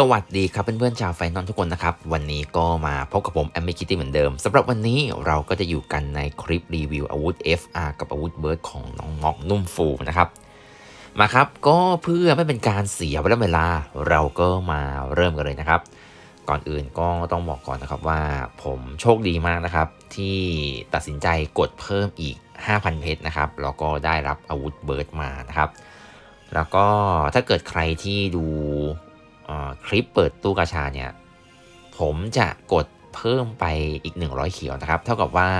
สวัสดีครับเพื่อนๆชาวไฟนอลทุกคนนะครับ วันนี้ก็มาพบกับผมแอมมิคิตี้เหมือนเดิมสำหรับวันนี้เราก็จะอยู่กันในคลิปรีวิวอาวุธ FR กับอาวุธเบิร์ดของน้องม็อกนุ่มฟูนะครับ มาครับก็เพื่อไม่เป็นการเสียเวลาเวลาเราก็มาเริ่มกันเลยนะครับ ก่อนอื่นก็ต้องบอกก่อนนะครับว่าผมโชคดีมากนะครับ ที่ตัดสินใจกดเพิ่มอีก 5,000 เพชรนะครับแล้วก็ได้รับอาวุธเบิร์ดมานะครับแล้วก็ถ้าเกิดใครที่ดู คลิปเปิดตู้กาชาเนี่ย ผมจะกดเพิ่มไปอีก 100 เขียวนะครับ เท่ากับว่า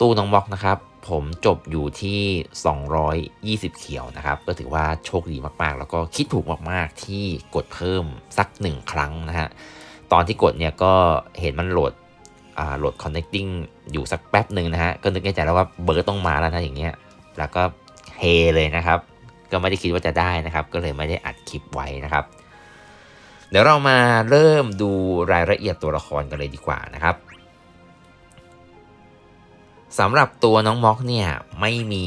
ตู้น้องบล็อกนะครับ ผมจบอยู่ที่ 220 เขียวนะครับ ก็ถือว่าโชคดีมากๆ แล้วก็คิดถูกมากๆที่กดเพิ่มสัก 1 ครั้งนะฮะ ตอนที่กดเนี่ยก็เห็นมันโหลดโหลด connecting อยู่สักแป๊บหนึ่งนะฮะ ก็นึกในใจแล้วว่าเบิร์ตต้องมาแล้วนะอย่างเงี้ย แล้วก็เฮเลยนะครับ ก็ไม่ได้คิดว่าจะได้นะครับ ก็เลยไม่ได้อัดคลิปไว้นะครับ เดี๋ยวเรามาเริ่มดูรายละเอียดตัวละครกันเลยดีกว่านะครับสำหรับตัวน้องม็อกเนี่ยไม่มี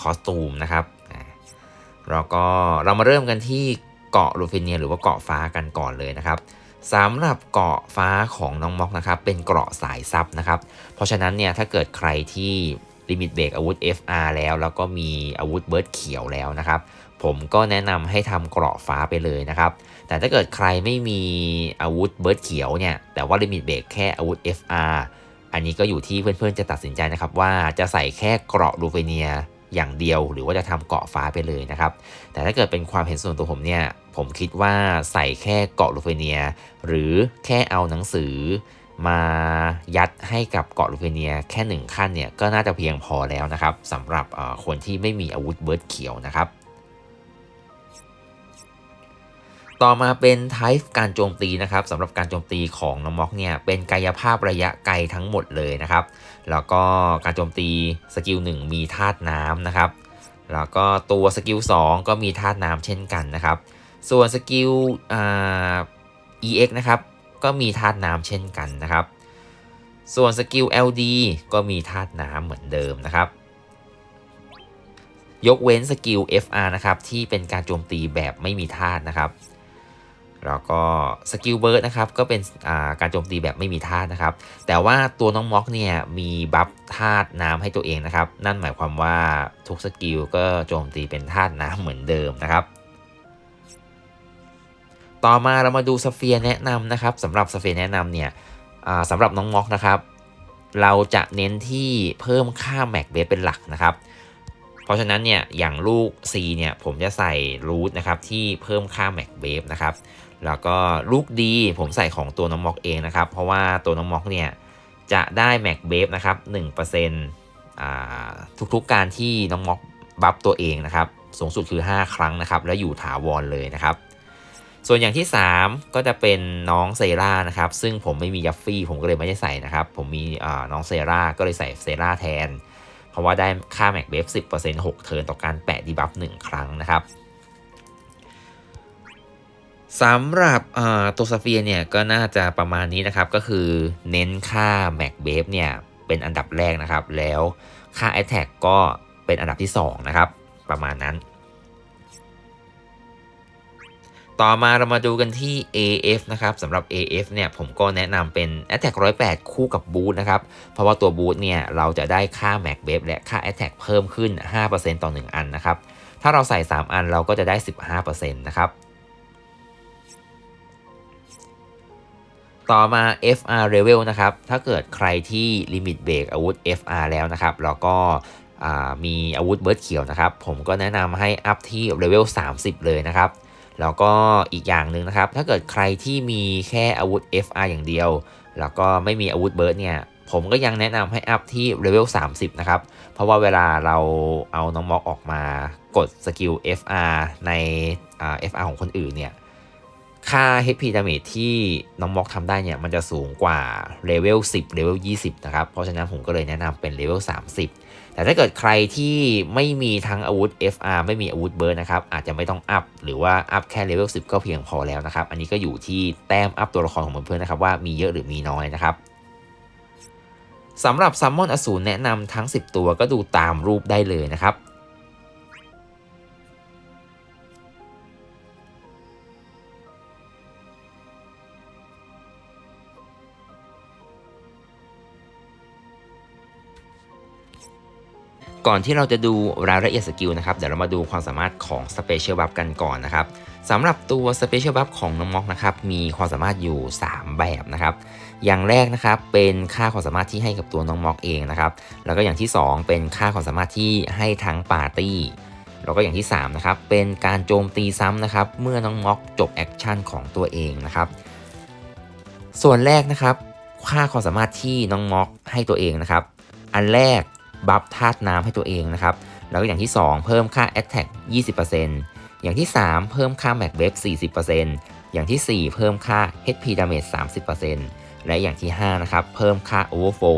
คอสตูมนะครับแล้วก็เรามาเริ่มกันที่เกาะลูฟิเนียหรือว่าเกาะฟ้ากันก่อนเลยนะครับสำหรับเกาะฟ้าของน้องม็อกนะครับเป็นเกราะสายซับนะครับ เพราะฉะนั้นเนี่ยถ้าเกิดใครที่ลิมิตเบรกอาวุธ FR แล้ว แล้วก็มีอาวุธเบิร์ดเขียวแล้วนะครับ ผมก็แนะนำให้ทำเกราะฟ้าไปเลยนะครับ แต่ถ้าเกิดใครไม่มีอาวุธเบิร์ดเขียวเนี่ย แต่ว่าลิมิตเบรกแค่อาวุธ FR อันนี้ก็อยู่ที่เพื่อนๆจะตัดสินใจนะครับ ว่าจะใส่แค่เกราะลูเฟเนียอย่างเดียวหรือว่าจะทำเกาะฟ้าไปเลยนะครับ แต่ถ้าเกิดเป็นความเห็นส่วนตัวผมเนี่ย ผมคิดว่าใส่แค่เกาะลูเฟเนีย หรือแค่เอาหนังสือ มายัดให้กับเกาะลูเฟเนียแค่หนึ่งขั้นเนี่ยก็น่าจะเพียงพอแล้วนะครับสำหรับคนที่ไม่มีอาวุธเบิร์ดเขียวนะครับ ต่อมาเป็น type การโจมตีนะครับสำหรับการโจมตีของน้องม็อกเนี่ยเป็นกายภาพระยะไกลทั้งหมดเลยนะครับ แล้วก็การโจมตีสกิล1มีธาตุน้ำนะครับแล้วก็ตัวสกิล2ก็มีธาตุน้ำเช่นกันนะครับ ส่วนสกิลอ่า EX นะครับก็มีธาตุน้ำเช่นกันนะครับ ส่วนสกิล LD ก็มีธาตุน้ำเหมือนเดิมนะครับ ยกเว้นสกิล FR นะครับที่เป็นการโจมตีแบบไม่มีธาตุนะครับ แล้วก็สกิลเบิร์ดนะครับก็เป็นการโจมตีแบบไม่มีธาตุนะครับ แต่ว่าตัวน้องม็อกเนี่ยมีบัฟธาตุน้ำให้ตัวเองนะครับ นั่นหมายความว่าทุกสกิลก็โจมตีเป็นธาตุน้ำเหมือนเดิมนะครับ ต่อมาเรามาดูสเฟียร์แนะนำนะครับสำหรับสเฟียร์แนะนำเนี่ยสำหรับน้องม็อกนะครับ เราจะเน้นที่เพิ่มค่าแม็กเบสเป็นหลักนะครับเพราะฉะนั้นเนี่ยอย่างลูก C เนี่ยผมจะใส่รูทนะครับที่เพิ่มค่าแม็กเบฟนะครับ แล้วก็ลูกดีผมใส่ของตัวน้องม็อกเองนะครับ เพราะว่าตัวน้องม็อกเนี่ยจะได้แม็กเบฟนะครับ1%ทุกๆการที่น้องม็อกบัฟตัวเองนะครับ สูงสุดคือ 5 ครั้งนะครับ แล้วอยู่ถาวรเลยนะครับ ส่วนอย่างที่ 3 ก็จะเป็นน้องเซรานะครับ ซึ่งผมไม่มียัฟฟี่ผมก็เลยไม่ได้ใส่นะครับ ผมมีน้องเซราก็เลยใส่เซราแทน เพราะว่าได้ค่าแม็กเบฟ10% 6 เทิร์นต่อการแปะดีบัฟ1ครั้งนะครับ สำหรับตัวซาเฟียเนี่ยก็น่าจะประมาณนี้นะครับ ก็คือเน้นค่า Mac b a v e เนี่ยเป็นอันดับแรกนะครับ แล้วค่า Attack ก็เป็นอันดับที่ 2 นะครับ ประมาณนั้น ต่อมาเรามาดูกันที่ AF นะครับสำหรับ AF เนี่ยผมก็แนะนำเป็น Attack 108 คู่กับบูทนะครับ เพราะว่าตัวบูทเนี่ยเราจะได้ค่า Mac b a v e และค่า Attack เพิ่มขึ้น 5%ต่อ 1 อันนะครับ ถ้าเราใส่ 3 อันเราก็จะได้ 15%นะครับ ต่อมา FR level นะครับ ถ้าเกิดใครที่ลิมิตเบรกอาวุธ FR แล้วนะครับ แล้วก็มีอาวุธเบิร์ดเขียวนะครับ ผมก็แนะนำให้อัพที่เลเวล 30 เลยนะครับ แล้วก็อีกอย่างหนึ่งนะครับ ถ้าเกิดใครที่มีแค่อาวุธ FR อย่างเดียว แล้วก็ไม่มีอาวุธเบิร์ดเนี่ย ผมก็ยังแนะนำให้อัพที่เลเวล 30 นะครับ เพราะว่าเวลาเราเอาน้องม็อกออกมากดสกิล FR ใน FR ของคนอื่นเนี่ย ค่า HP damage ที่น้องม็อกทำได้เนี่ย มันจะสูงกว่าเลเวล10เลเวล20 นะครับ เพราะฉะนั้นผมก็เลยแนะนำเป็นเลเวล30 แต่ถ้าเกิดใครที่ไม่มีทั้งอาวุธ FR ไม่มีอาวุธเบิร์นนะครับ อาจจะไม่ต้องอัพ หรือว่าอัพแค่เลเวล10 ก็เพียงพอแล้วนะครับ อันนี้ก็อยู่ที่แต้มอัพตัวละครของเพื่อนๆนะครับว่ามีเยอะหรือมีน้อยนะครับสำหรับซัมมอนอสูรแนะนำทั้ง 10 ตัวก็ดูตามรูปได้เลยนะครับ ก่อนที่เราจะดูรายละเอียดสกิลนะครับเดี๋ยวเรามาดูความสามารถของ Special Buff กันก่อนนะครับสำหรับตัว Special Buff ของน้องม็อกนะครับมีความสามารถอยู่ 3 แบบนะครับอย่างแรกนะครับเป็นค่าความสามารถที่ให้กับตัวน้องม็อกเองนะครับแล้วก็อย่างที่ 2 เป็นค่าความสามารถที่ให้ทั้งปาร์ตี้แล้วก็อย่างที่3นะครับเป็นการโจมตีซ้ำนะครับเมื่อน้องม็อกจบแอคชั่นของตัวเองนะครับส่วนแรกนะครับค่าความสามารถที่น้องม็อกให้ตัวเองนะครับอันแรก บัฟธาตุน้ำให้ตัวเองนะครับ แล้วก็อย่างที่ 2 เพิ่มค่า Attack 20%อย่างที่ 3 เพิ่มค่า Max w a v 40%อย่างที่ 4 เพิ่มค่า HP Damage 30%และอย่างที่ 5 นะครับ เพิ่มค่า Overflow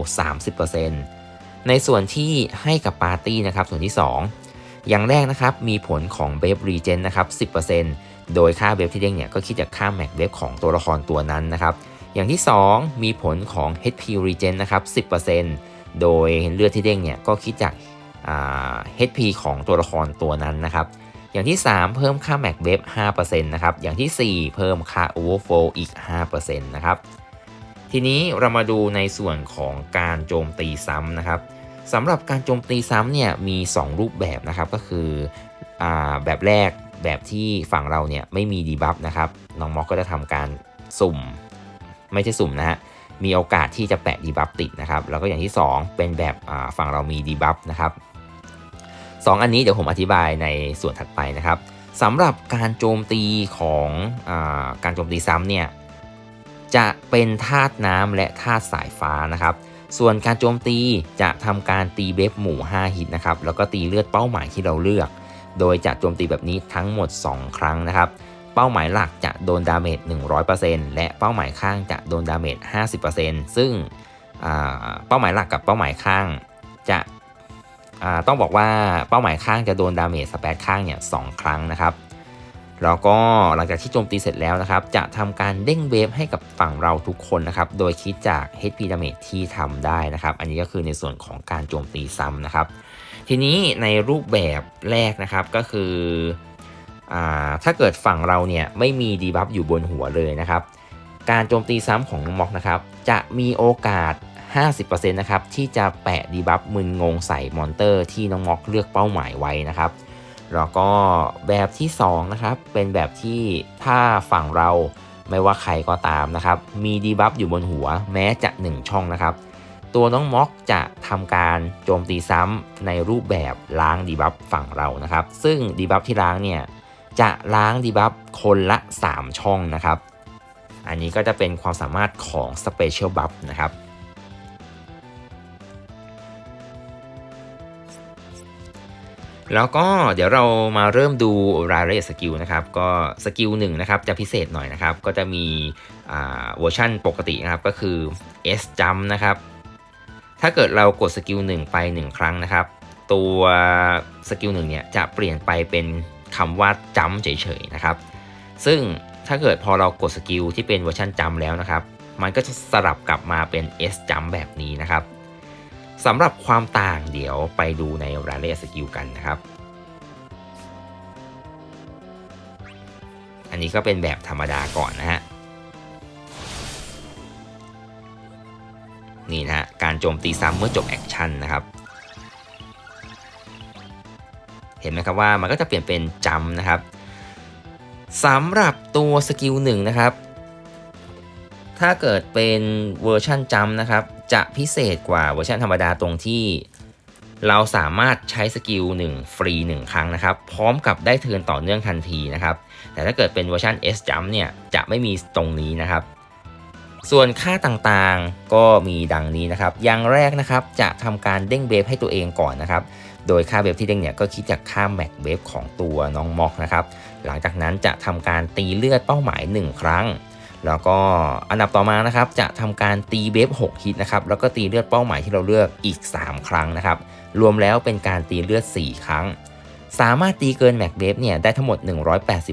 30%ในส่วนที่ให้กับปาร์ตี้นะครับ ส่วนที่ 2 อย่างแรกนะครับ มีผลของ b a v e Regen นะครับ 10%โดยค่าเบฟที่เด้งเนี่ย ก็คิดจากค่า Max w a v ของตัวละครตัวนั้นนะครับ อย่างที่ 2 มีผลของ HP Regen นะครับ 10% โดยเลือดที่เด้งเนี่ยก็คิดจาก HP ของตัวละครตัวนั้นนะครับ อย่างที่ 3 เพิ่มค่า Max w a v 5%นะครับ อย่างที่ 4 เพิ่มค่า Overflow อีก 5%นะครับ ทีนี้เรามาดูในส่วนของการโจมตีซ้ำนะครับสำหรับการโจมตีซ้ำเนี่ยมี 2 รูปแบบนะครับก็คืออแบบแรกแบบที่ฝั่งเราเนี่ยไม่มีดีบัฟนะครับน้องม็อกก็จะทำการสุ่ม ไม่ใช่สุ่มนะฮะ มีโอกาสที่จะแปะดีบัฟติดนะครับ แล้วก็อย่างที่ 2 เป็นแบบฝั่งเรามีดีบัฟนะครับสองอันนี้เดี๋ยวผมอธิบายในส่วนถัดไปนะครับสำหรับการโจมตีของอการโจมตีซ้ำเนี่ยจะเป็นธาตุน้ำและธาตุสายฟ้านะครับ ส่วนการโจมตีจะทำการตีเบฟหมู่ 5 ฮิตนะครับ แล้วก็ตีเลือดเป้าหมายที่เราเลือก โดยจะโจมตีแบบนี้ทั้งหมด 2 ครั้งนะครับ เป้าหมายหลักจะโดนดาเมจ 100%และเป้าหมายข้างจะโดนดาเมจ 50%ซึ่งเป้าหมายหลักกับเป้าหมายข้างจะต้องบอกว่าเป้าหมายข้างจะโดนดาเมจสเปซข้างเนี่ยสครั้งนะครับแล้วก็หลังจากที่โจมตีเสร็จแล้วนะครับ จะทำการเด้งเวฟให้กับฝั่งเราทุกคนนะครับ โดยคิดจาก HP damage ที่ทำได้นะครับ อันนี้ก็คือในส่วนของการโจมตีซ้ำนะครับ ทีนี้ในรูปแบบแรกนะครับก็คือ ถ้าเกิดฝั่งเราเนี่ยไม่มีดีบัฟอยู่บนหัวเลยนะครับ การโจมตีซ้ำของน้องม็อกนะครับ จะมีโอกาส 50%นะครับที่จะแปะดีบัฟมึนงงใส่มอนเตอร์ที่น้องม็อกเลือกเป้าหมายไว้นะครับ แล้วก็แบบที่2นะครับเป็นแบบที่ถ้าฝั่งเราไม่ว่าใครก็ตามนะครับ มีดีบัฟอยู่บนหัวแม้จะ 1 ช่องนะครับ ตัวน้องม็อกจะทำการโจมตีซ้ำในรูปแบบล้างดีบัฟฝั่งเรานะครับ ซึ่งดีบัฟที่ล้างเนี่ย จะล้างดีบัฟคนละ 3 ช่องนะครับ อันนี้ก็จะเป็นความสามารถของ Special Buff นะครับ แล้วก็เดี๋ยวเรามาเริ่มดูรายละเอียดสกิลนะครับ ก็สกิลหนึ่งนะครับจะพิเศษหน่อยนะครับ ก็จะมีเวอร์ชันปกตินะครับ ก็คือ S jump นะครับ ถ้าเกิดเรากดสกิลหนึ่งไป 1 ครั้งนะครับ ตัวสกิลหนึ่งเนี่ยจะเปลี่ยนไปเป็น คำว่าจัมเฉยๆนะครับ ซึ่งถ้าเกิดพอเรากดสกิลที่เป็นเวอร์ชันจัมแล้วนะครับ มันก็จะสลับกลับมาเป็น S jump แบบนี้นะครับสำหรับความต่างเดี๋ยวไปดูในรายละเอียดสกิลกันนะครับ อันนี้ก็เป็นแบบธรรมดาก่อนนะฮะนี่นะฮะการโจมตีซ้ำเมื่อจบแอคชั่นนะครับ เห็นไหมครับว่ามันก็จะเปลี่ยนเป็นจัมนะครับสำหรับตัวสกิลหนึ่งนะครับ ถ้าเกิดเป็นเวอร์ชันจัมนะครับ จะพิเศษกว่าเวอร์ชันธรรมดาตรงที่ เราสามารถใช้สกิล1ฟรี 1 ครั้งนะครับ พร้อมกับได้เทิร์นต่อเนื่องทันทีนะครับ แต่ถ้าเกิดเป็นเวอร์ชัน S Jump เนี่ยจะไม่มีตรงนี้นะครับส่วนค่าต่างๆก็มีดังนี้นะครับ อย่างแรกนะครับจะทำการเด้งเบฟให้ตัวเองก่อนนะครับ โดยค่าเบฟที่เด้งเนี่ยก็คิดจากค่าแม็กเบฟของตัวน้องม็อกนะครับหลังจากนั้นจะทำการตีเลือดเป้าหมาย 1 ครั้ง แล้วก็อันดับต่อมานะครับจะทำการตีเบฟ6ฮิตนะครับแล้วก็ตีเลือดเป้าหมายที่เราเลือกอีก 3 ครั้งนะครับรวมแล้วเป็นการตีเลือด 4 ครั้ง สามารถตีเกินแม็กเบฟเนี่ยได้ทั้งหมด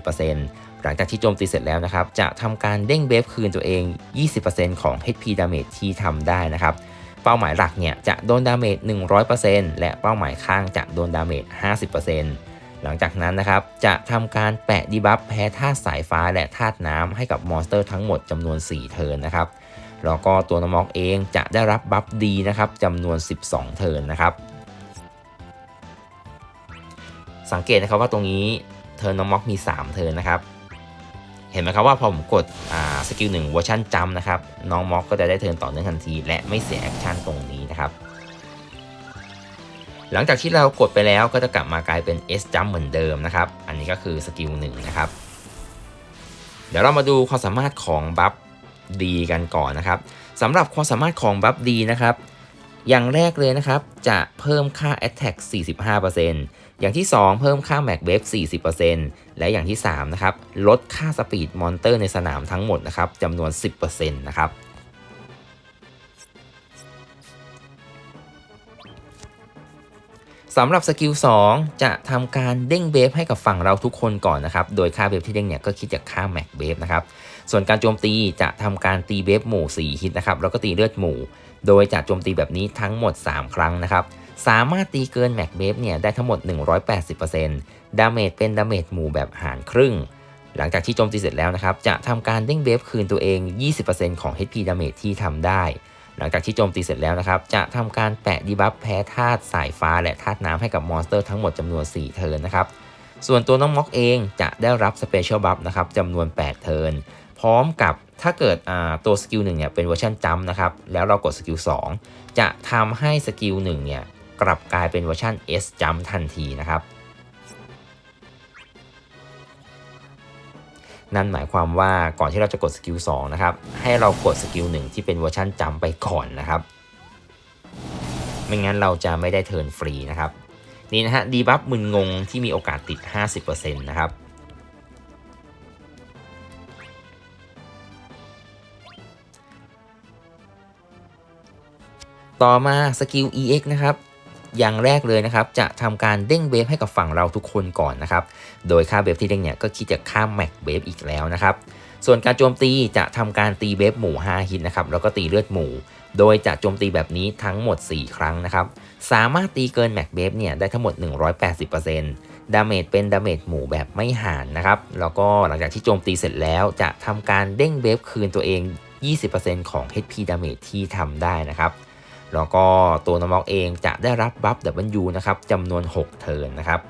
180%หลังจากที่โจมตีเสร็จแล้วนะครับจะทำการเด้งเบฟคืนตัวเอง 20%ของ HP damage ที่ทำได้นะครับ ป้าหมายหลักเนี่ยจะโดนดาเมจ 100%และเป้าหมายข้างจะโดนดาเมจ 50%หลังจากนั้นนะครับ จะทำการแปะดีบัฟแพ้ธาตุสายฟ้าและธาตุน้ำให้กับมอนสเตอร์ทั้งหมดจำนวน 4 เทิร์นนะครับ แล้วก็ตัวนมอกเองจะได้รับบัฟดีนะครับจำนวน 12 เทิร์นนะครับ สังเกตนะครับว่าตรงนี้เทิร์นน้องม็อกมี3 เทิร์นนะครับ เห็นไหมครับว่าพอผมกดสกิลหนึ่งเวอร์ชันจัมนะครับ น้องม็อกก็จะได้เทิร์นต่อเนื่องทันที และไม่เสียแอคชั่นตรงนี้นะครับ หลังจากที่เรากดไปแล้วก็จะกลับมากลายเป็น S jump เหมือนเดิมนะครับ อันนี้ก็คือสกิลหนึ่งนะครับ เดี๋ยวเรามาดูความสามารถของบัฟดีกันก่อนนะครับสำหรับความสามารถของบัฟดีนะครับ อย่างแรกเลยนะครับ จะเพิ่มค่า Attack 45%อย่างที่ 2 เพิ่มค่า Mac Wave 40%และอย่างที่3นะครับลดค่าสปีดมอนเตอร์ในสนามทั้งหมดนะครับจำนวน 10%นะครับสำหรับสกิล2จะทำการเด้งเบฟให้กับฝั่งเราทุกคนก่อนนะครับ โดยค่าเบฟที่เด้งเนี่ยก็คิดจากค่าแม็กเบฟนะครับ ส่วนการโจมตีจะทำการตีเบฟหมู่ 4 ฮิตนะครับ แล้วก็ตีเลือดหมู่ โดยจะโจมตีแบบนี้ทั้งหมด 3 ครั้งนะครับ สามารถตีเกินแม็กเบฟเนี่ยได้ทั้งหมด 180%ดาเมจเป็นดาเมจหมู่แบบหารครึ่ง หลังจากที่โจมตีเสร็จแล้วนะครับ จะทำการเด้งเบฟคืนตัวเอง 20%ของ HP ดาเมจที่ทำได้ หลังจากที่โจมตีเสร็จแล้วนะครับ จะทำการแปะดีบัฟแพ้ธาตุสายฟ้าและธาตุน้ำให้กับมอนสเตอร์ทั้งหมดจำนวน 4 เทิร์นนะครับ ส่วนตัวน้องม็อกเองจะได้รับสเปเชียลบัฟนะครับจำนวน 8 เทิร์น พร้อมกับถ้าเกิดตัวสกิลหนึ่งเนี่ยเป็นเวอร์ชันจัมนะครับ แล้วเรากดสกิล2จะทำให้สกิล1เนี่ยกลับกลายเป็นเวอร์ชัน S จัมทันทีนะครับ นั่นหมายความว่าก่อนที่เราจะกดสกิล2นะครับ ให้เรากดสกิล1ที่เป็นเวอร์ชันจัมไปก่อนนะครับ ไม่งั้นเราจะไม่ได้เทิร์นฟรีนะครับ นี่นะฮะดีบัฟมึนงงที่มีโอกาสติด 50%นะครับ ต่อมาสกิล EX นะครับอย่างแรกเลยนะครับ จะทำการเด้งเบฟให้กับฝั่งเราทุกคนก่อนนะครับ โดยค่าเบฟที่เด้งเนี่ยก็คิดจะข้ามแม็กเบฟอีกแล้วนะครับ ส่วนการโจมตีจะทำการตีเบฟหมู่ 5 ฮิตนะครับ แล้วก็ตีเลือดหมู่ โดยจะโจมตีแบบนี้ทั้งหมด 4 ครั้งนะครับ สามารถตีเกินแม็กเบฟเนี่ยได้ทั้งหมด 180%ดาเมจเป็นดาเมจหมู่แบบไม่ห่านนะครับ แล้วก็หลังจากที่โจมตีเสร็จแล้วจะทำการเด้งเบฟคืนตัวเอง 20%ของ HP ดาเมจที่ทำได้นะครับ แล้วก็ตัวนอมอกเองจะได้รับบัฟ W นะครับจำนวน 6 เทิร์นนะครับ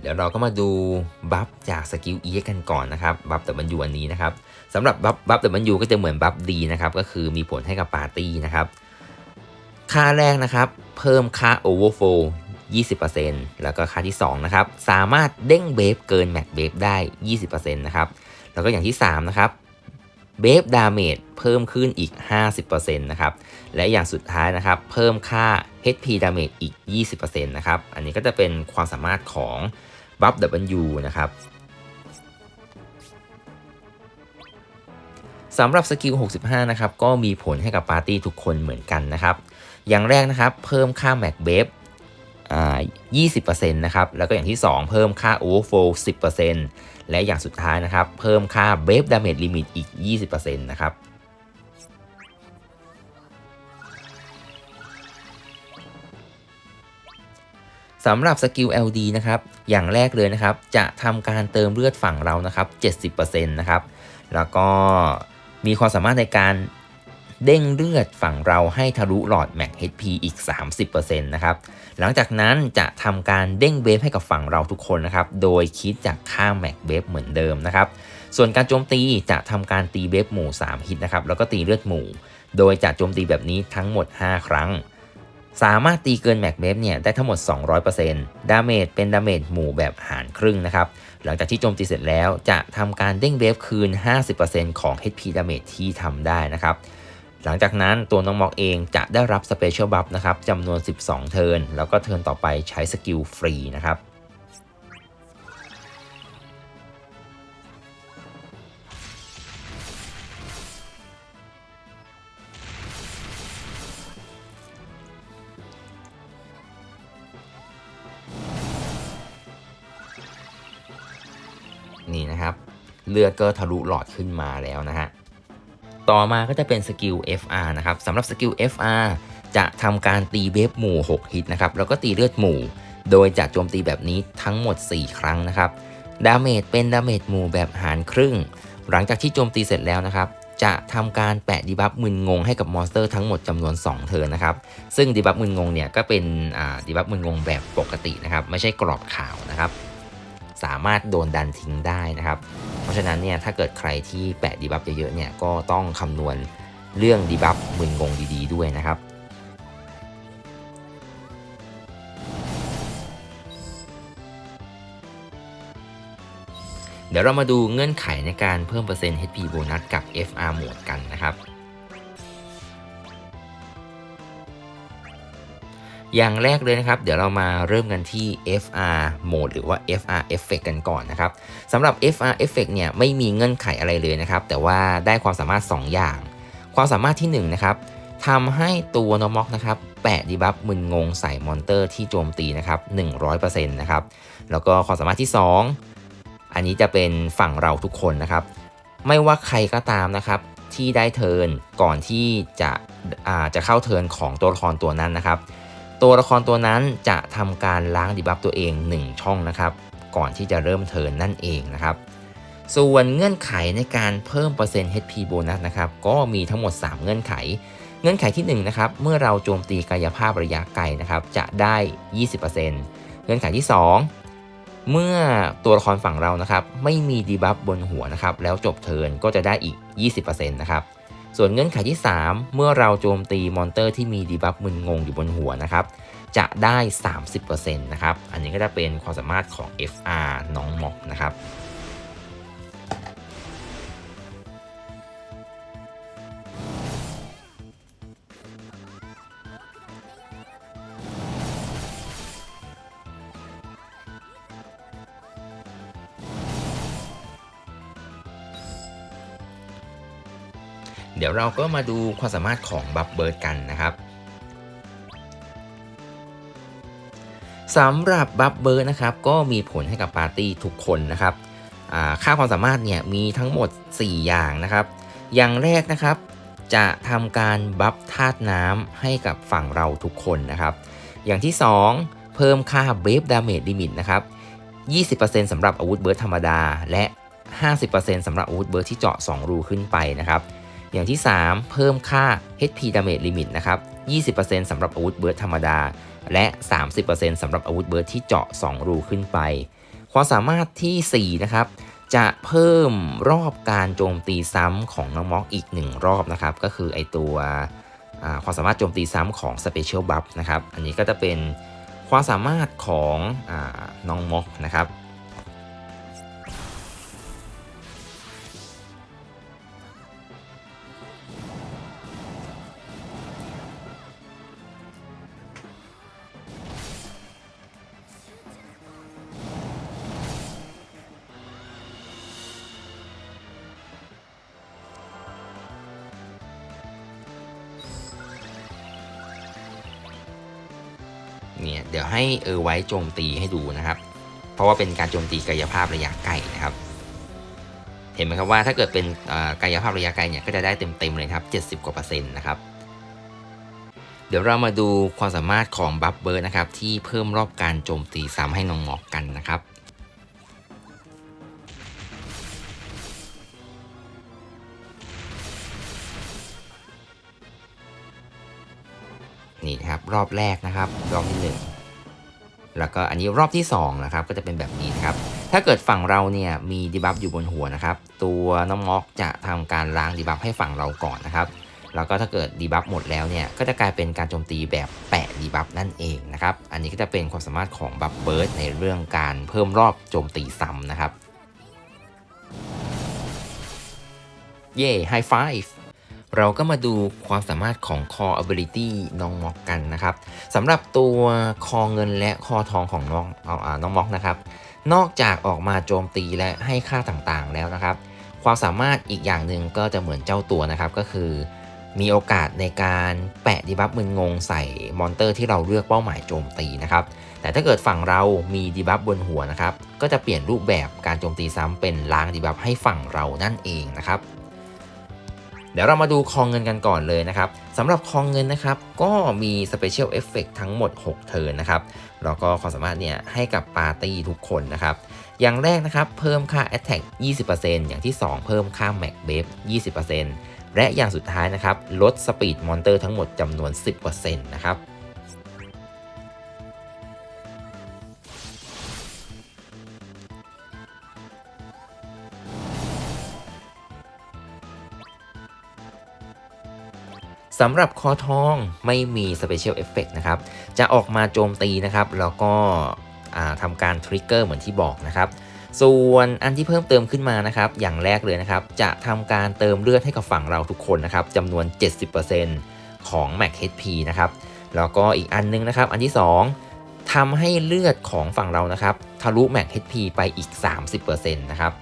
เดี๋ยวเราก็มาดูบัฟจากสกิล E กันก่อนนะครับบัฟ W อันนี้นะครับสำหรับบัฟบัฟ W ก็จะเหมือนบัฟดีนะครับก็คือมีผลให้กับปาร์ตี้นะครับ ค่าแรกนะครับ เพิ่มค่า overflow 20%แล้วก็ค่าที่ 2 นะครับ สามารถเด้งเบฟเกินแม็กเบฟได้ 20%นะครับ แล้วก็อย่างที่ 3 นะครับเบฟดาเมจเพิ่มขึ้นอีก 50%นะครับ และอย่างสุดท้ายนะครับ เพิ่มค่า HP damage อีก 20%นะครับ อันนี้ก็จะเป็นความสามารถของบัฟ W นะครับสำหรับสกิล 65 นะครับ ก็มีผลให้กับปาร์ตี้ทุกคนเหมือนกันนะครับ อย่างแรกนะครับเพิ่มค่า Mac b a f อ่า20%นะครับ แล้วก็อย่างที่ 2 เพิ่มค่า Overflow 10%และอย่างสุดท้ายนะครับ เพิ่มค่า b a f Damage Limit อีก 20%นะครับสำหรับสกิล LD นะครับ อย่างแรกเลยนะครับ จะทำการเติมเลือดฝั่งเรานะครับ 70%นะครับ แล้วก็มีความสามารถในการ เด้งเลือดฝั่งเราให้ทะลุหลอด Max HP อีก 30%นะครับ หลังจากนั้นจะทำการเด้งเบฟให้กับฝั่งเราทุกคนนะครับ โดยคิดจากค่า Max เบฟเหมือนเดิมนะครับ ส่วนการโจมตีจะทำการตีเบฟหมู่ 3 ฮิตนะครับ แล้วก็ตีเลือดหมู่ โดยจะโจมตีแบบนี้ทั้งหมด 5 ครั้ง สามารถตีเกินแม็กเบฟเนี่ยได้ทั้งหมด 200%ดาเมจเป็นดาเมจหมู่แบบหารครึ่งนะครับหลังจากที่โจมตีเสร็จแล้วจะทำการเด้งเบฟคืน 50%ของ HP damage ที่ทำได้นะครับ หลังจากนั้นตัวน้องมอกเองจะได้รับสเปเชียลบัฟนะครับจำนวน 12 เทิร์นแล้วก็เทิร์นต่อไปใช้สกิลฟรีนะครับนี่นะครับ เลือดก็ทะลุหลอดขึ้นมาแล้วนะฮะ ต่อมาก็จะเป็นสกิล FR นะครับสำหรับสกิล FR จะทำการตีเบฟหมู่ 6 ฮิตนะครับแล้วก็ตีเลือดหมู่ โดยจะโจมตีแบบนี้ทั้งหมด 4 ครั้งนะครับดาเมจเป็นดาเมจหมู่แบบหารครึ่ง หลังจากที่โจมตีเสร็จแล้วนะครับจะทำการแปะดีบัฟมึนงงให้กับมอนสเตอร์ทั้งหมดจำนวน 2 เทิร์นนะครับ ซึ่งดีบัฟมึนงงเนี่ยก็เป็นดีบัฟมึนงงแบบปกตินะครับ ไม่ใช่กรอบขาวนะครับ สามารถโดนดันทิ้งได้นะครับ เพราะฉะนั้นเนี่ยถ้าเกิดใครที่แปะดีบัฟเยอะๆเนี่ยก็ต้องคำนวณเรื่องดีบัฟมึนงงดีๆด้วยนะครับเดี๋ยวเรามาดูเงื่อนไขในการเพิ่มเปอร์เซ็นต์ HP โบนัสกับ FR โหมดกันนะครับ อย่างแรกเลยนะครับ เดี๋ยวเรามาเริ่มกันที่ FR โหมดหรือว่า FR Effect กันก่อนนะครับสำหรับ FR Effect เนี่ยไม่มีเงื่อนไขอะไรเลยนะครับ แต่ว่าได้ความสามารถ 2 อย่าง ความสามารถที่ 1 นะครับทำให้ตัวนอม็อกนะครับแปะดีบัฟมึนงงใส่มอนเตอร์ที่โจมตีนะครับ 100%นะครับ แล้วก็ความสามารถที่ 2 อันนี้จะเป็นฝั่งเราทุกคนนะครับ ไม่ว่าใครก็ตามนะครับที่ได้เทิร์นก่อนที่จะจะเข้าเทิร์นของตัวละครตัวนั้นนะครับ ตัวละครตัวนั้นจะทำการล้างดีบัฟตัวเอง 1 ช่องนะครับ ก่อนที่จะเริ่มเทิร์นนั่นเองนะครับ ส่วนเงื่อนไขในการเพิ่มเปอร์เซ็นต์ HP โบนัสนะครับก็มีทั้งหมด 3 เงื่อนไข เงื่อนไขที่1นะครับเมื่อเราโจมตีกายภาพระยะไกลนะครับจะได้ 20%เงื่อนไขที่ 2เมื่อตัวละครฝั่งเรานะครับไม่มีดีบัฟบนหัวนะครับแล้วจบเทิร์นก็จะได้อีก 20%นะครับ ส่วนเงื่อนไขที่ 3 เมื่อเราโจมตีมอนเตอร์ที่มีดีบัฟมึนงงอยู่บนหัวนะครับ จะได้ 30%นะครับ อันนี้ก็จะเป็นความสามารถของ FR น้องม็อกนะครับ ยวเราก็มาดูความสามารถของบัฟเบิร์ดกันนะครับสำหรับบัฟเบิร์ดนะครับก็มีผลให้กับปาร์ตี้ทุกคนนะครับค่าความสามารถเนี่ยมีทั้งหมด 4 อย่างนะครับ อย่างแรกนะครับ จะทำการบัฟธาตุน้ำให้กับฝั่งเราทุกคนนะครับ อย่างที่ 2 เพิ่มค่าเบฟดาเมจลิมิตนะครับ 20%สำหรับอาวุธเบิร์ดธรรมดา และ 50%สำหรับอาวุธเบิร์ดที่เจาะ 2 รูขึ้นไปนะครับ อย่างที่ 3 เพิ่มค่า HP damage limit นะครับ 20%สำหรับอาวุธเบิร์ดธรรมดา และ 30%สำหรับอาวุธเบิร์ดที่เจาะ 2 รูขึ้นไป ความสามารถที่ 4 นะครับ จะเพิ่มรอบการโจมตีซ้ำของน้องม็อกอีก 1 รอบนะครับ ก็คือไอตัวความสามารถโจมตีซ้ำของ Special Buff นะครับ อันนี้ก็จะเป็นความสามารถของอน้องม็อกนะครับ เนี่ยเดี๋ยวให้เออไว้โจมตีให้ดูนะครับ เพราะว่าเป็นการโจมตีกายภาพระยะไกลนะครับ เห็นไหมครับว่าถ้าเกิดเป็นกายภาพระยะไกลเนี่ยก็จะได้เต็มๆเลยครับ70กว่าเปอร์เซ็นต์นะครับเดี๋ยวเรามาดูความสามารถของบัฟเบิร์ดนะครับที่เพิ่มรอบการโจมตีซ้ำให้น้องหมอกกันนะครับ รอบแรกนะครับ รอบที่ 1 แล้วก็อันนี้รอบที่2นะครับก็จะเป็นแบบนี้นะครับ ถ้าเกิดฝั่งเราเนี่ยมีดีบัฟอยู่บนหัวนะครับ ตัวน้องม็อกจะทำการล้างดีบัฟให้ฝั่งเราก่อนนะครับ แล้วก็ถ้าเกิดดีบัฟหมดแล้วเนี่ยก็จะกลายเป็นการโจมตีแบบแปะดีบัฟนั่นเองนะครับ อันนี้ก็จะเป็นความสามารถของบัฟเบิร์ดในเรื่องการเพิ่มรอบโจมตีซ้ำนะครับ เย่ไฮไฟฟ์ เราก็มาดูความสามารถของ Core Ability น้องม็อกกันนะครับสำหรับตัวคอเงินและคอทองของน้องน้องม็อกนะครับ นอกจากออกมาโจมตีและให้ค่าต่างๆแล้วนะครับ ความสามารถอีกอย่างหนึ่งก็จะเหมือนเจ้าตัวนะครับ ก็คือ มีโอกาสในการแปะดีบัฟมึนงงใส่มอนเตอร์ที่เราเลือกเป้าหมายโจมตีนะครับ แต่ถ้าเกิดฝั่งเรามีดีบัฟบนหัวนะครับ ก็จะเปลี่ยนรูปแบบการโจมตีซ้ำเป็นล้างดีบัฟให้ฝั่งเรานั่นเองนะครับ เดี๋ยวเรามาดูคองเงินกันก่อนเลยนะครับสำหรับคองเงินนะครับ ก็มีสเปเชียลเอฟเฟกทั้งหมด 6 เทิร์นนะครับแล้วก็ความสามารถเนี่ยให้กับปาร์ตี้ทุกคนนะครับ อย่างแรกนะครับ เพิ่มค่า Attack 20%อย่างที่ 2 เพิ่มค่า Mac b a f 20%และอย่างสุดท้ายนะครับ ลดสปีดมอนเตอร์ทั้งหมดจำนวน 10%นะครับ สำหรับคอทองไม่มี Special Effect นะครับ จะออกมาโจมตีนะครับ แล้วก็ทำการทริกเกอร์เหมือนที่บอกนะครับ ส่วนอันที่เพิ่มเติมขึ้นมานะครับ อย่างแรกเลยนะครับ จะทำการเติมเลือดให้กับฝั่งเราทุกคนนะครับจำนวน 70%ของ Max HP นะครับ แล้วก็อีกอันนึงนะครับ อันที่ 2ทำให้เลือดของฝั่งเรานะครับ ทะลุ Max HP ไปอีก 30%นะครับ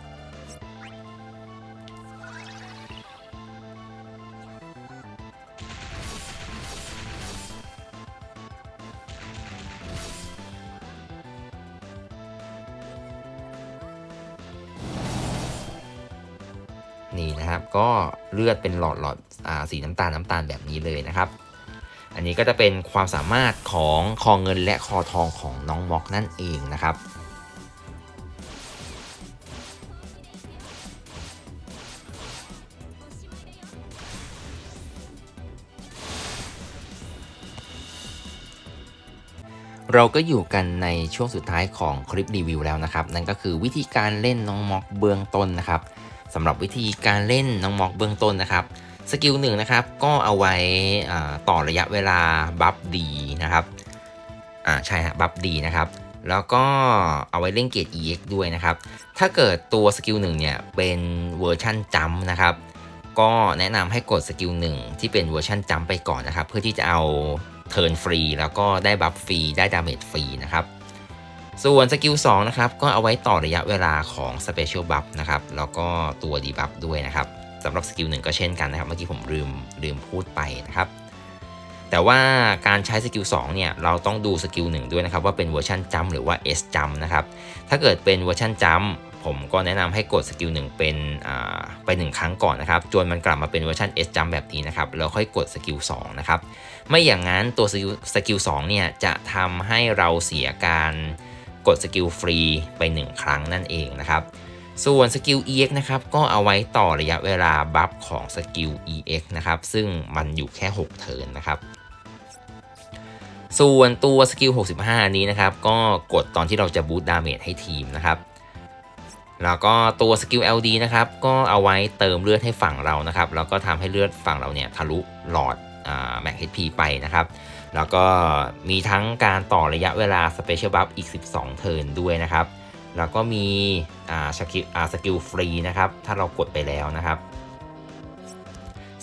นี่นะครับ ก็เลือดเป็นหลอดหลอดสีน้ำตาลน้ำตาลแบบนี้เลยนะครับ อันนี้ก็จะเป็นความสามารถของคอเงินและคอทองของน้องม็อกนั่นเองนะครับเราก็อยู่กันในช่วงสุดท้ายของคลิปรีวิวแล้วนะครับ นั่นก็คือวิธีการเล่นน้องม็อกเบื้องต้นนะครับำหรับวิธีการเล่นน้องม็อกเบื้องต้นนะครับสกิลหนึ่งนะครับก็เอาไว้ต่อระยะเวลาบัฟดีนะครับอ่าใช่ฮะบัฟดีนะครับแล้วก็เอาไว้เล่นเกรด EX ด้วยนะครับ ถ้าเกิดตัวสกิลหนึ่งเนี่ยเป็นเวอร์ชั่นจัมนะครับ ก็แนะนำให้กดสกิลหนึ่งที่เป็นเวอร์ชันจัมไปก่อนนะครับ เพื่อที่จะเอาเทิร์นฟรีแล้วก็ได้บัฟฟรีได้ดาเมจฟรีนะครับ ส่วนสกิล2นะครับก็เอาไว้ต่อระยะเวลาของ Special Buff นะครับแล้วก็ตัว Debuff ด้วยนะครับสำหรับสกิลหนึ่งก็เช่นกันนะครับ เมื่อกี้ผมลืมลืมพูดไปนะครับแต่ว่าการใช้สกิล2เนี่ยเราต้องดูสกิลหนึ่งด้วยนะครับว่าเป็นเวอร์ชันจัมหรือว่า S จัมนะครับถ้าเกิดเป็นเวอร์ชันจัมผมก็แนะนำให้กดสกิลหนึ่งเป็นไปหนึ่งครั้งก่อนนะครับจนมันกลับมาเป็นเวอร์ชัน S จัมแบบนี้นะครับแล้วค่อยกดสกิล2นะครับไม่อย่างนั้นตัวสกิลสกิล2เนี่ยจะทำให้เราเสียการ กดสกิลฟรีไป 1 ครั้งนั่นเองนะครับ ส่วนสกิล EX นะครับก็เอาไว้ต่อระยะเวลาบัฟของสกิล EX นะครับซึ่งมันอยู่แค่ 6 เทิร์นนะครับส่วนตัวสกิล 65อันนี้นะครับ ก็กดตอนที่เราจะบูตดาเมจให้ทีมนะครับ แล้วก็ตัวสกิล LD นะครับ ก็เอาไว้เติมเลือดให้ฝั่งเรานะครับ แล้วก็ทำให้เลือดฝั่งเราเนี่ยทะลุหลอดแม็ก HP ไปนะครับ แล้วก็มีทั้งการต่อระยะเวลา Special Buff อีก 12 เทิร์นด้วยนะครับ แล้วก็มีอาสกิลอาสกิลฟรีนะครับ ถ้าเรากดไปแล้วนะครับ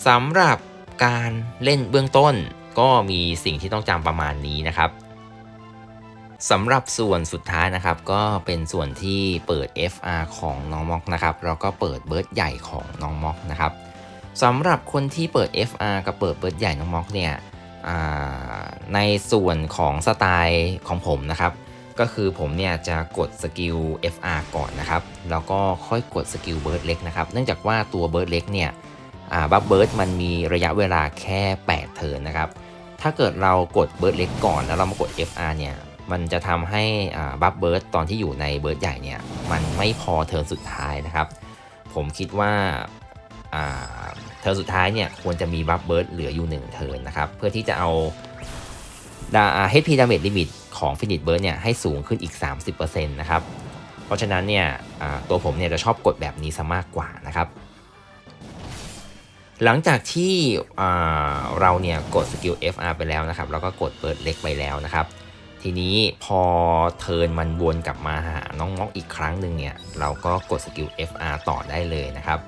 สำหรับการเล่นเบื้องต้นก็มีสิ่งที่ต้องจำประมาณนี้นะครับสำหรับส่วนสุดท้ายนะครับก็เป็นส่วนที่เปิด FR ของน้องม็อกนะครับแล้วก็เปิดเบิร์ดใหญ่ของน้องม็อกนะครับสำหรับคนที่เปิด FR กับเปิดเบิร์ดใหญ่น้องม็อกเนี่ย ในส่วนของสไตล์ของผมนะครับ ก็คือผมเนี่ยจะกดสกิล FR ก่อนนะครับ แล้วก็ค่อยกดสกิลเบิร์ดเล็กนะครับ เนื่องจากว่าตัวเบิร์ดเล็กเนี่ยบัฟเบิร์ดมันมีระยะเวลาแค่ 8 เทิร์นนะครับ ถ้าเกิดเรากดเบิร์ดเล็กก่อนแล้วเรามากด FR เนี่ย มันจะทำให้บัฟเบิร์ดตอนที่อยู่ในเบิร์ดใหญ่เนี่ย มันไม่พอเทิร์นสุดท้ายนะครับ ผมคิดว่า ทิร์นสุดท้ายเนี่ยควรจะมีบัฟเบิร์ดเหลืออยู่1เทิร์นนะครับเพื่อที่จะเอาดา HP Damage Limit ของ Finite Burst เนี่ยให้สูงขึ้นอีก 30%นะครับเพราะฉะนั้นเนี่ยตัวผมเนี่ยจะชอบกดแบบนี้ซะมากกว่านะครับหลังจากที่เราเนี่ยกดสกิล FR ไปแล้วนะครับแล้วก็กดเปิดเล็กไปแล้วนะครับ ทีนี้พอเทิร์นมันวนกลับมาหาน้องม็อกอีกครั้งหนึ่งเนี่ยเราก็กดสกิล FR ต่อได้เลยนะครับ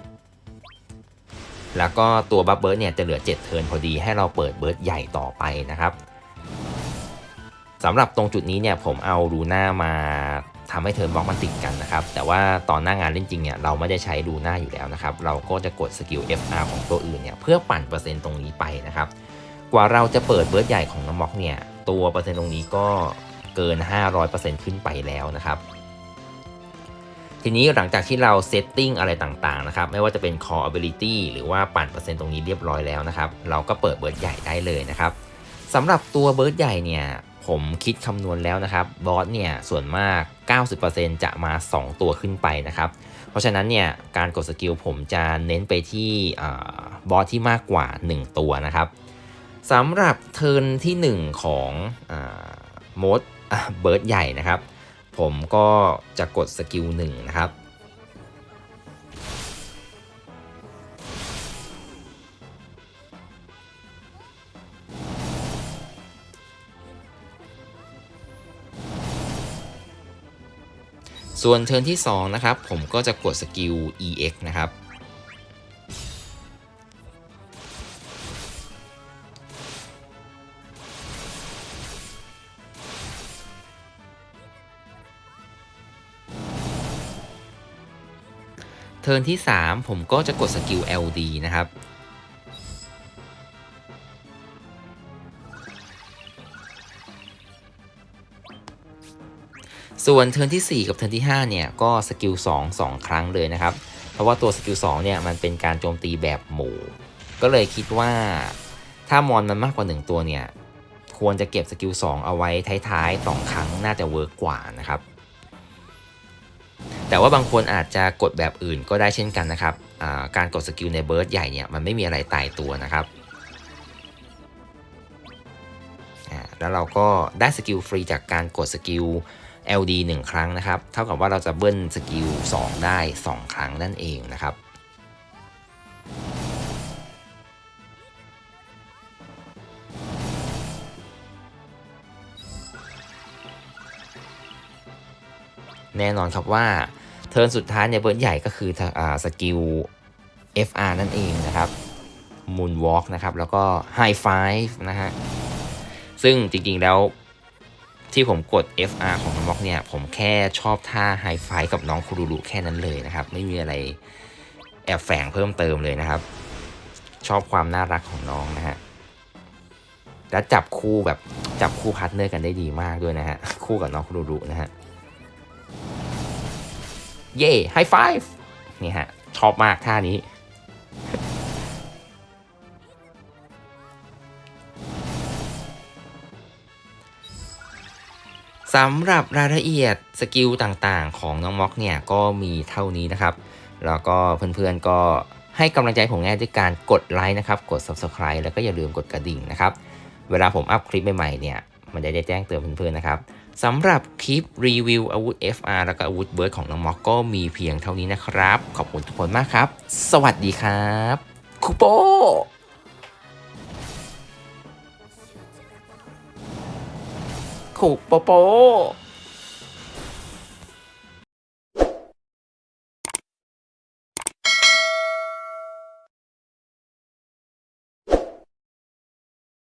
แล้วก็ตัวบัฟเบิร์ดเนี่ยจะเหลือ 7 เทิร์นพอดีให้เราเปิดเบิร์ดใหญ่ต่อไปนะครับสำหรับตรงจุดนี้เนี่ยผมเอาลูน่ามาทำให้เทิร์นบล็อกมันติดกันนะครับ แต่ว่าตอนหน้างานเล่นจริงเนี่ยเราไม่ได้ใช้ลูน่าอยู่แล้วนะครับ เราก็จะกดสกิล FR ของตัวอื่นเนี่ยเพื่อปั่นเปอร์เซ็นต์ตรงนี้ไปนะครับ กว่าเราจะเปิดเบิร์ดใหญ่ของน้องม็อกเนี่ยตัวเปอร์เซ็นต์ตรงนี้ก็เกิน 500%ขึ้นไปแล้วนะครับ ทีนี้หลังจากที่เราเซตติ้งอะไรต่างๆนะครับไม่ว่าจะเป็น core ability หรือว่าปั่นเปอร์เซ็นต์ตรงนี้เรียบร้อยแล้วนะครับเราก็เปิดเบิร์ดใหญ่ได้เลยนะครับสำหรับตัวเบิร์ดใหญ่เนี่ยผมคิดคำนวณแล้วนะครับบอสเนี่ยส่วนมาก 90%จะมา 2 ตัวขึ้นไปนะครับเพราะฉะนั้นเนี่ยการกดสกิลผมจะเน้นไปที่บอสที่มากกว่า 1 ตัวนะครับสำหรับเทิร์นที่ 1 ของโมดเบิร์ดใหญ่นะครับ ผมก็จะกดสกิล1นะครับ ส่วนเทิร์นที่ 2 นะครับ ผมก็จะกดสกิล EX นะครับ ทิร์นที่ 3 ผมก็จะกดสกิล LD นะครับ ส่วนเทิร์นที่ 4 กับเทิร์นที่ 5 เนี่ย ก็สกิล2 2 ครั้งเลยนะครับ เพราะว่าตัวสกิล2เนี่ย มันเป็นการโจมตีแบบหมู่ ก็เลยคิดว่าถ้ามอนมันมากกว่า 1 ตัวเนี่ย ควรจะเก็บสกิล2เอาไว้ท้ายๆ 2 ครั้งน่าจะเวิร์กกว่านะครับ แต่ว่าบางคนอาจจะกดแบบอื่นก็ได้เช่นกันนะครับการกดสกิลในเบิร์ดใหญ่เนี่ยมันไม่มีอะไรตายตัวนะครับแล้วเราก็ได้สกิลฟรีจากการกดสกิล LD 1 ครั้งนะครับ เท่ากับว่าเราจะเบิ้ลสกิล2ได้ 2 ครั้งนั่นเองนะครับ แน่นอนครับว่าเทิร์นสุดท้ายในเบิร์ดใหญ่ก็คืออสกิล FR นั่นเองนะครับ Moonwalk นะครับ แล้วก็ High Five นะฮะ ซึ่งจริงๆแล้วที่ผมกด FR ของน้องม็อกเนี่ย ผมแค่ชอบท่าไฮไฟกับน้องคูรูรุแค่นั้นเลยนะครับ ไม่มีอะไรแอบแฝงเพิ่มเติมเลยนะครับ ชอบความน่ารักของน้องนะฮะ และจับคู่แบบจับคู่พาร์ทเนอร์กันได้ดีมากด้วยนะฮะ คู่กับน้องคูรูรุนะฮะ เย่ไฮไฟฟ์นี่ฮะ ชอบมากท่านี้ สำหรับรายละเอียดสกิลต่างๆ ของน้องม็อกเนี่ย ก็มีเท่านี้นะครับ แล้วก็เพื่อนๆก็ให้กำลังใจผมง่ายด้วยการกดไลค์นะครับ กด Subscribe แล้วก็อย่าลืมกดกระดิ่งนะครับ เวลาผมอัพคลิปใหม่ๆเนี่ย มันจะได้แจ้งเตือนเพื่อนๆนะครับ สำหรับคลิปรีวิวอาวุธ FR แล้วก็อาวุธเบิร์ดของน้องม็อกก็มีเพียงเท่านี้นะครับ ขอบคุณทุกคนมากครับ สวัสดีครับคุโปคุโปโป